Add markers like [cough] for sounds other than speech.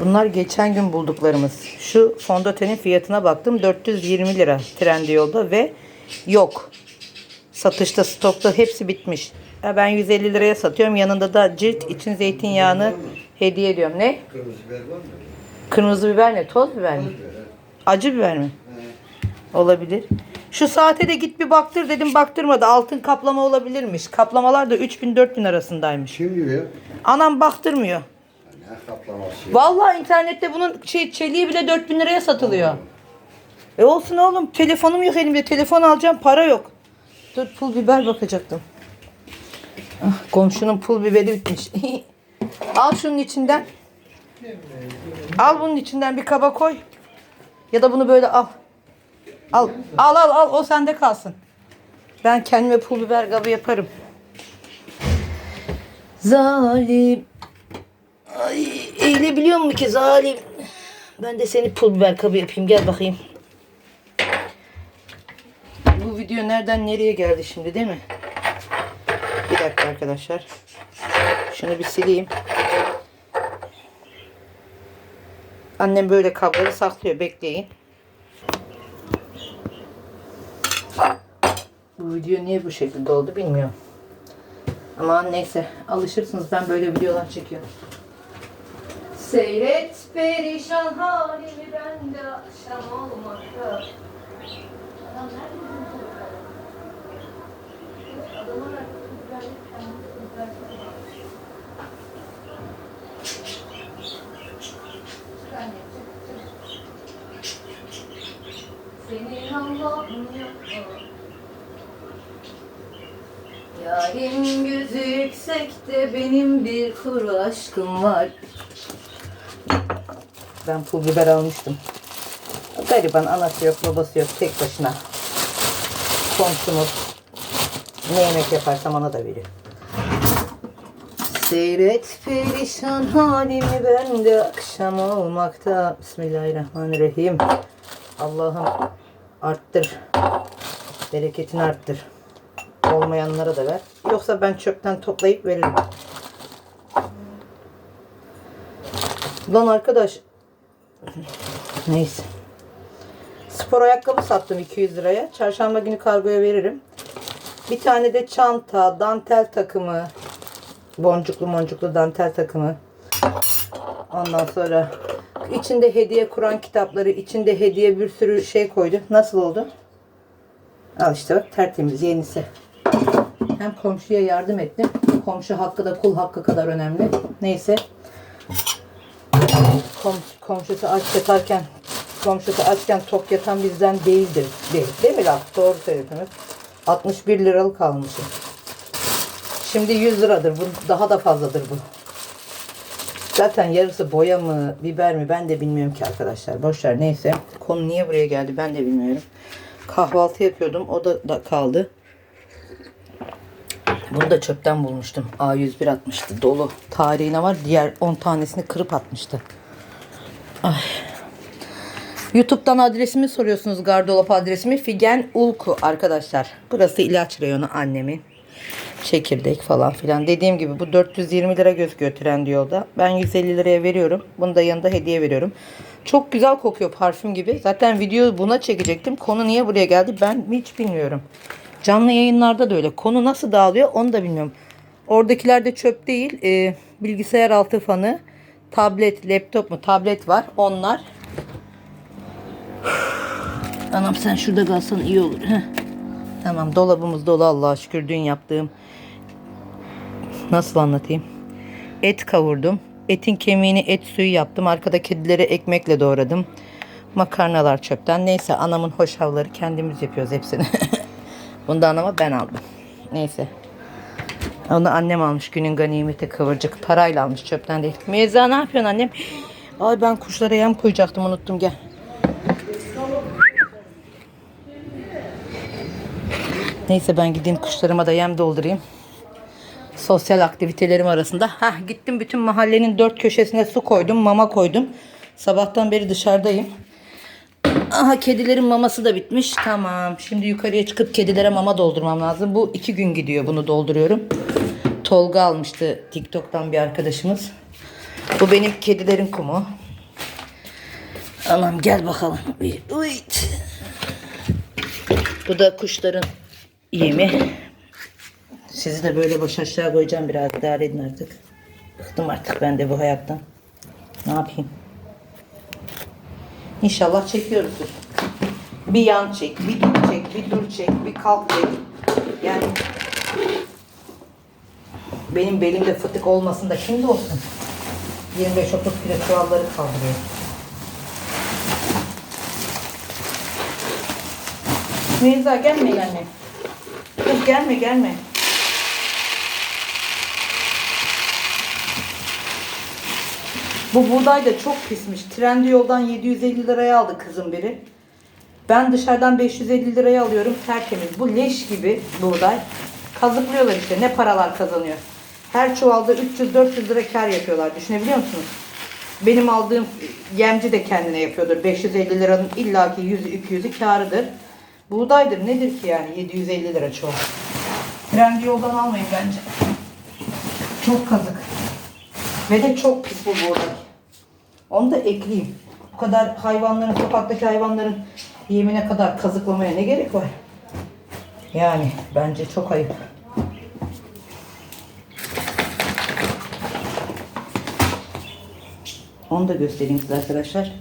Bunlar geçen gün bulduklarımız. Şu fondötenin fiyatına baktım. 420 lira Trendyol'da ve yok. Satışta, stokta hepsi bitmiş. Ben 150 liraya satıyorum. Yanında da cilt için zeytinyağını hediye ediyorum. Ne? Kırmızı biber var mı? Kırmızı biber ne? Toz biber mi? Acı biber mi? Olabilir. Şu saate de git bir baktır dedim baktırmadı. Altın kaplama olabilirmiş. Kaplamalar da 3000-4000 arasındaymış. Kim diyor ya? Anam baktırmıyor. Ne kaplaması? Vallahi internette bunun şey çeliği bile 4000 liraya satılıyor. E olsun oğlum. Telefonum yok elimde. Telefon alacağım. Para yok. Dur pul biber bakacaktım. Ah, komşunun pul biberi bitmiş. [laughs] Al şunun içinden. Al bunun içinden bir kaba koy. Ya da bunu böyle al. Al. Al al al. O sende kalsın. Ben kendime pul biber kabı yaparım. Zalim. Ay, eğilebiliyor mu ki zalim? Ben de seni pul biber kabı yapayım. Gel bakayım. Bu video nereden nereye geldi şimdi değil mi? Bir dakika arkadaşlar. Şunu bir sileyim. Annem böyle kabları saklıyor. Bekleyin. Bu video niye bu şekilde oldu bilmiyorum. Ama neyse alışırsınız ben böyle videolar çekiyorum. Seyret perişan halimi ben de akşam olmakta. Adam nerede çık. Senin Allah'ın? Yarim gözü yüksekte benim bir kuru aşkım var. Ben pul biber almıştım. Gariban anası yok babası yok tek başına. Komşumuz ne yemek yaparsam ona da veriyor. Seyret perişan halimi ben de akşam olmakta. Bismillahirrahmanirrahim. Allah'ım arttır. Bereketini arttır. Olmayanlara da ver. Yoksa ben çöpten toplayıp veririm. Lan arkadaş. Neyse. Spor ayakkabı sattım 200 liraya. Çarşamba günü kargoya veririm. Bir tane de çanta, dantel takımı. Boncuklu boncuklu dantel takımı. Ondan sonra içinde hediye Kur'an kitapları, içinde hediye bir sürü şey koydu. Nasıl oldu? Al işte bak tertemiz yenisi. Hem komşuya yardım ettim. Komşu hakkı da kul hakkı kadar önemli. Neyse. Kom komşusu aç yatarken komşusu açken tok yatan bizden değildir. Değil, değil mi laf? Doğru söylüyorsunuz. 61 liralık almışım. Şimdi 100 liradır. Bu daha da fazladır bu. Zaten yarısı boya mı, biber mi ben de bilmiyorum ki arkadaşlar. Boşver neyse. Konu niye buraya geldi ben de bilmiyorum. Kahvaltı yapıyordum. O da, da kaldı. Bunu da çöpten bulmuştum. A101 atmıştı. Dolu. Tarihine var. Diğer 10 tanesini kırıp atmıştı. Ay. YouTube'dan adresimi soruyorsunuz. Gardolap adresimi. Figen Ulku arkadaşlar. Burası ilaç reyonu annemin. Çekirdek falan filan. Dediğim gibi bu 420 lira gözüküyor Trendyol'da. Ben 150 liraya veriyorum. Bunu da yanında hediye veriyorum. Çok güzel kokuyor parfüm gibi. Zaten video buna çekecektim. Konu niye buraya geldi ben hiç bilmiyorum. Canlı yayınlarda da öyle. Konu nasıl dağılıyor onu da bilmiyorum. Oradakiler de çöp değil. Ee, bilgisayar altı fanı, tablet, laptop mu tablet var. Onlar. Anam sen şurada kalsan iyi olur. Heh. Tamam dolabımız dolu Allah'a şükür dün yaptığım. Nasıl anlatayım? Et kavurdum. Etin kemiğini et suyu yaptım. Arkada kedileri ekmekle doğradım. Makarnalar çöpten. Neyse anamın hoş havları kendimiz yapıyoruz hepsini. [laughs] Bunu da anama ben aldım. Neyse. Onu annem almış günün ganimeti kıvırcık. Parayla almış çöpten değil. Meyza ne yapıyorsun annem? Ay ben kuşlara yem koyacaktım unuttum gel. Neyse ben gideyim kuşlarıma da yem doldurayım. Sosyal aktivitelerim arasında. Hah gittim bütün mahallenin dört köşesine su koydum, mama koydum. Sabahtan beri dışarıdayım. Aha kedilerin maması da bitmiş. Tamam. Şimdi yukarıya çıkıp kedilere mama doldurmam lazım. Bu iki gün gidiyor bunu dolduruyorum. Tolga almıştı TikTok'tan bir arkadaşımız. Bu benim kedilerin kumu. Anam gel bakalım. Uyt. Bu da kuşların yemi. Sizi de böyle baş aşağı koyacağım biraz idare edin artık. Bıktım artık ben de bu hayattan. Ne yapayım? İnşallah çekiyoruzdur. Bir yan çek, bir dur çek, bir dur çek, bir kalk çek. Yani benim belimde fıtık olmasın da şimdi olsun. 25-30 kilo çuvalları kaldırıyor. Mirza gelme yani. Kız gelme gelme. Bu buğday da çok pismiş. Trendyol'dan 750 liraya aldı kızım biri. Ben dışarıdan 550 liraya alıyorum tertemiz. Bu leş gibi buğday. Kazıklıyorlar işte ne paralar kazanıyor. Her çuvalda 300-400 lira kar yapıyorlar. Düşünebiliyor musunuz? Benim aldığım yemci de kendine yapıyordur. 550 liranın illaki 100-200'ü karıdır. Buğdaydır nedir ki yani 750 lira çuval. Trendyol'dan almayın bence. Çok kazık. Ve de çok pis bu buğday. Onu da ekleyeyim. Bu kadar hayvanların, sokaktaki hayvanların yemine kadar kazıklamaya ne gerek var? Yani bence çok ayıp. Onu da göstereyim size arkadaşlar.